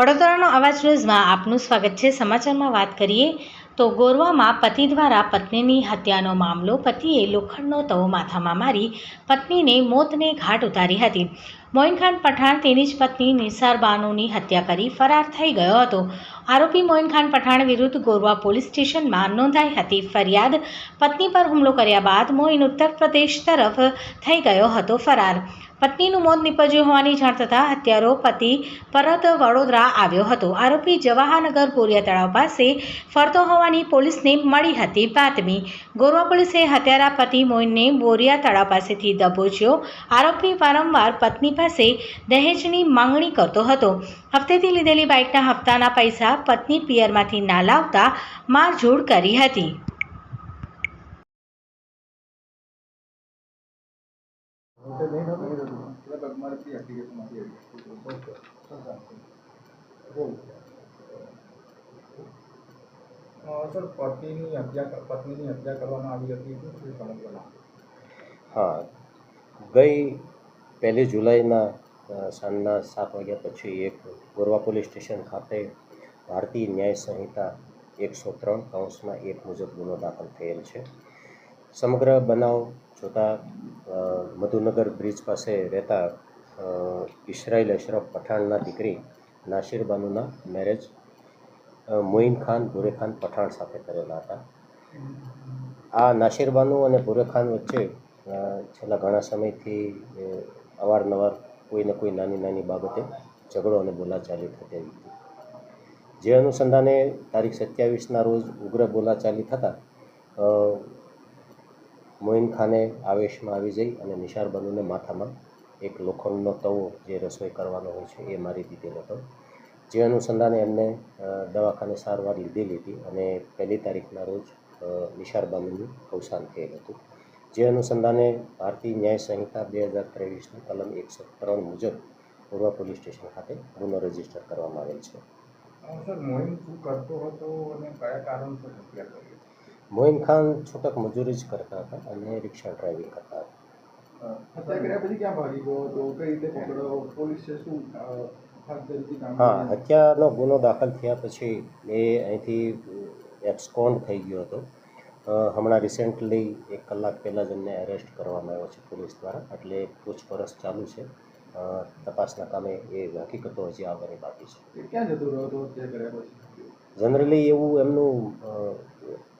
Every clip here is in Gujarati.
વડોદરાનો અવાજ ન્યૂઝમાં આપનું સ્વાગત છે. સમાચારમાં વાત કરીએ તો ગોરવામાં પતિ દ્વારા પત્નીની હત્યાનો મામલો, પતિએ લોખંડનો તવો માથામાં મારી પત્નીને મોતને ઘાટ ઉતારી હતી. મોઇનખાન પઠાણ તેની જ પત્ની નિસાર બાનુની હત્યા કરી ફરાર થઈ ગયો હતો. આરોપી મોઇનખાન પઠાણ વિરુદ્ધ ગોરવા પોલીસ સ્ટેશનમાં નોંધાઈ હતી. ફરિયાદ પત્ની પર હુમલો કર્યા બાદ મોઇન ઉત્તર પ્રદેશ તરફ થઈ ગયો હતો ફરાર. પત્નીનું મોત નીપજ્યું હોવાની જાણ થતાં હત્યારો પતિ પરત વડોદરા આવ્યો હતો. આરોપી જવાહરનગર બોરિયા તળાવ પાસે ફરતો હોવાની પોલીસને મળી હતી બાતમી. ગોરવા પોલીસે હત્યારા પતિ મોઇનને બોરિયા તળાવ પાસેથી દબોચ્યો. આરોપી વારંવાર પત્ની પાસે દહેજની માંગણી કરતો હતો. હપ્તેથી લીધેલી બાઇકના હપ્તાના પૈસા પત્ની પિયરમાંથી ના લાવતા મારઝૂડ કરી હતી. અ, સર પત્નીની હત્યા પત્નીની હત્યા કરવામાં આવી હતી શું સમગ્ર હા ગઈ પહેલી જુલાઈના સાંજના સાત વાગ્યા પછી એક ગોરવા પોલીસ સ્ટેશન ખાતે ભારતીય ન્યાય સંહિતા એકસો ત્રણ કૌંસમાં એક મુજબ ગુનો દાખલ થયેલ છે. સમગ્ર બનાવ જોતાં મધુનગર બ્રિજ પાસે રહેતા અ, ઇસરાઈલ અશરફ પઠાણના દીકરી નાસિર બાનુના મેરેજ મોઇન ખાન ભુરેખાન પઠાણ સાથે કરેલા હતા. આ નાસિર બાનુ અને ભુરેખાન વચ્ચે છેલ્લા ઘણા સમયથી અવારનવાર કોઈને કોઈ નાની નાની બાબતે ઝઘડો અને બોલાચાલી થતી હતી. જે અનુસંધાને તારીખ સત્યાવીસના રોજ ઉગ્ર બોલાચાલી થતાં મોઇન ખાને આવેશમાં આવી જઈ અને નિશાર બાનુને માથામાં એક લોખંડનો તવો જે રસોઈ કરવાનો હોય છે એ મારી દીધેલો હતો. જે અનુસંધાને એમને દવાખાને સારવાર લીધેલી હતી અને પહેલી તારીખના રોજ નિશાર બાનુનું અવસાન થયેલ હતું. જે અનુસંધાને ભારતીય ન્યાય સંહિતા બે હજાર ત્રેવીસની કલમ એકસો ત્રણ મુજબ પૂર્વ પોલીસ સ્ટેશન ખાતે ગુનો રજિસ્ટર કરવામાં આવેલ છે? મોઇન ખાન છૂટક મજૂરી જ કરતા હતા અને રિક્ષા ડ્રાઇવિંગ કરતા હતા. હત્યા કર્યા પછી ક્યાં ભાગી ગયો હતો? કઈ રીતે પકડ્યો પોલીસે શું અ, હાથ ધરતી હા હત્યાનો ગુનો દાખલ થયા પછી એ અહીંથી એક્સકોન્ડ થઈ ગયો હતો. હમણાં રિસેન્ટલી એક કલાક પહેલાં જ એમને એરેસ્ટ કરવામાં આવ્યો છે પોલીસ દ્વારા. એટલે પૂછપરછ ચાલુ છે. તપાસના કામે એ હકીકતો હજી આવવાની બાકી છે. ક્યાં જતો રહ્યો હતો હત્યા કર્યા પછી? જનરલી એવું એમનું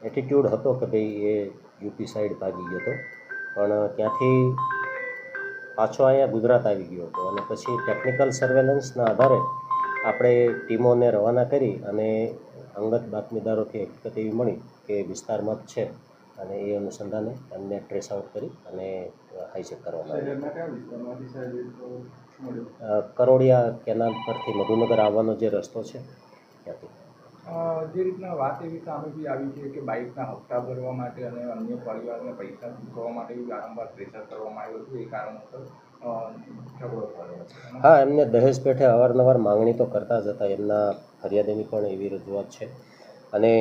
એટીટ્યૂડ હતો કે ભાઈ એ યુપી સાઈડ ભાગી ગયો હતો. પણ ત્યાંથી પાછો અહીંયા ગુજરાત આવી ગયો હતો અને પછી ટેકનિકલ સર્વેલન્સના આધારે આપણે ટીમોને રવાના કરી અને અંગત બાતમીદારોથી હકીકત એવી મળી કે વિસ્તારમાં જ છે અને એ અનુસંધાને એમને ટ્રેસ આઉટ કરી અને હાઈચેક કરવામાં આવ્યું. કરોડિયા કેનાલ પરથી મધુનગર આવવાનો જે રસ્તો છે ત્યાંથી. જે રીતના વાત એવી સામે બી આવી છે કે બાઇકના હપ્તા ભરવા માટે અને અન્ય પરિવારને પૈસા ચૂકવવા માટે બી વારંવાર પ્રેશર કરવામાં આવ્યું હતું એ કારણોસર હા, એમને દહેજ પેઠે અવારનવાર માંગણી તો કરતા જ હતા. એમના ફરિયાદીની પણ એવી રજૂઆત છે. અને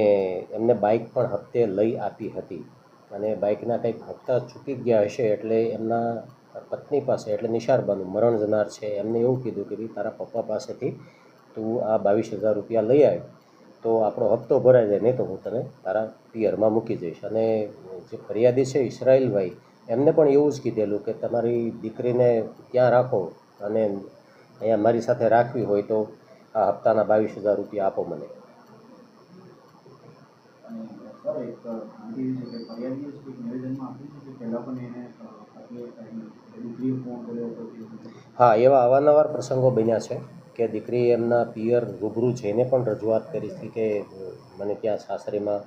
એમને બાઇક પણ હપ્તે લઈ આપી હતી. અને બાઇકના કંઈક હપ્તા ચૂકી ગયા હશે એટલે એમના પત્ની પાસે, એટલે નિશારબાનું મરણ જનાર છે. એમને એવું કીધું કે ભાઈ, તારા પપ્પા પાસેથી તું આ બાવીસ હજાર રૂપિયા લઈ આવ તો આપણો હપ્તો ભરાઈ જાય નહીં તો હું તને તારા પિયરમાં મૂકી જઈશ. અને જે ફરિયાદી છે ઈસરાયલભાઈ એમને પણ એવું જ કીધેલું કે તમારી દીકરીને ત્યાં રાખો અને અહીંયા મારી સાથે રાખવી હોય તો આ હપ્તાના બાવીસ હજાર રૂપિયા આપો મને. હા એવા અવારનવાર પ્રસંગો બન્યા છે. કે દીકરી એમના પિયર રૂબરૂ જઈને પણ રજૂઆત કરી હતી કે મને ત્યાં સાસરીમાં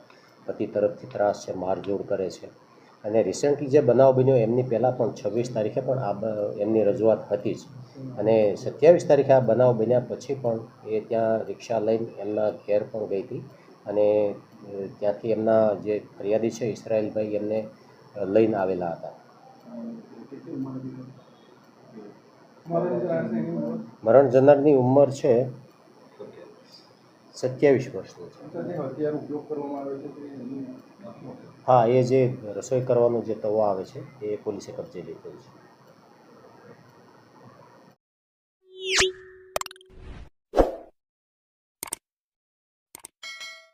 પતિ તરફથી ત્રાસ છે મારજોડ કરે છે. અને રિસેન્ટલી જે બનાવ બન્યો, એમની પહેલાં પણ છવ્વીસ તારીખે પણ આ એમની રજૂઆત હતી જ. અને સત્યાવીસ તારીખે આ બનાવ બન્યા પછી પણ એ ત્યાં રિક્ષા લઈને એમના ઘેર પણ ગઈ હતી. અને ત્યાંથી એમના જે ફરિયાદી છે ઇસરાયેલભાઈ એમને લઈને આવેલા હતા અ, કેટલી ઉંમર હતી મારા જરા એની ઉંમર મરણ જનારની ઉંમર છે સત્યાવીસ વર્ષની હા, એ જે રસોઈ કરવાનો જે તવો આવે છે, એ પોલીસે કબજે લીધેલ છે.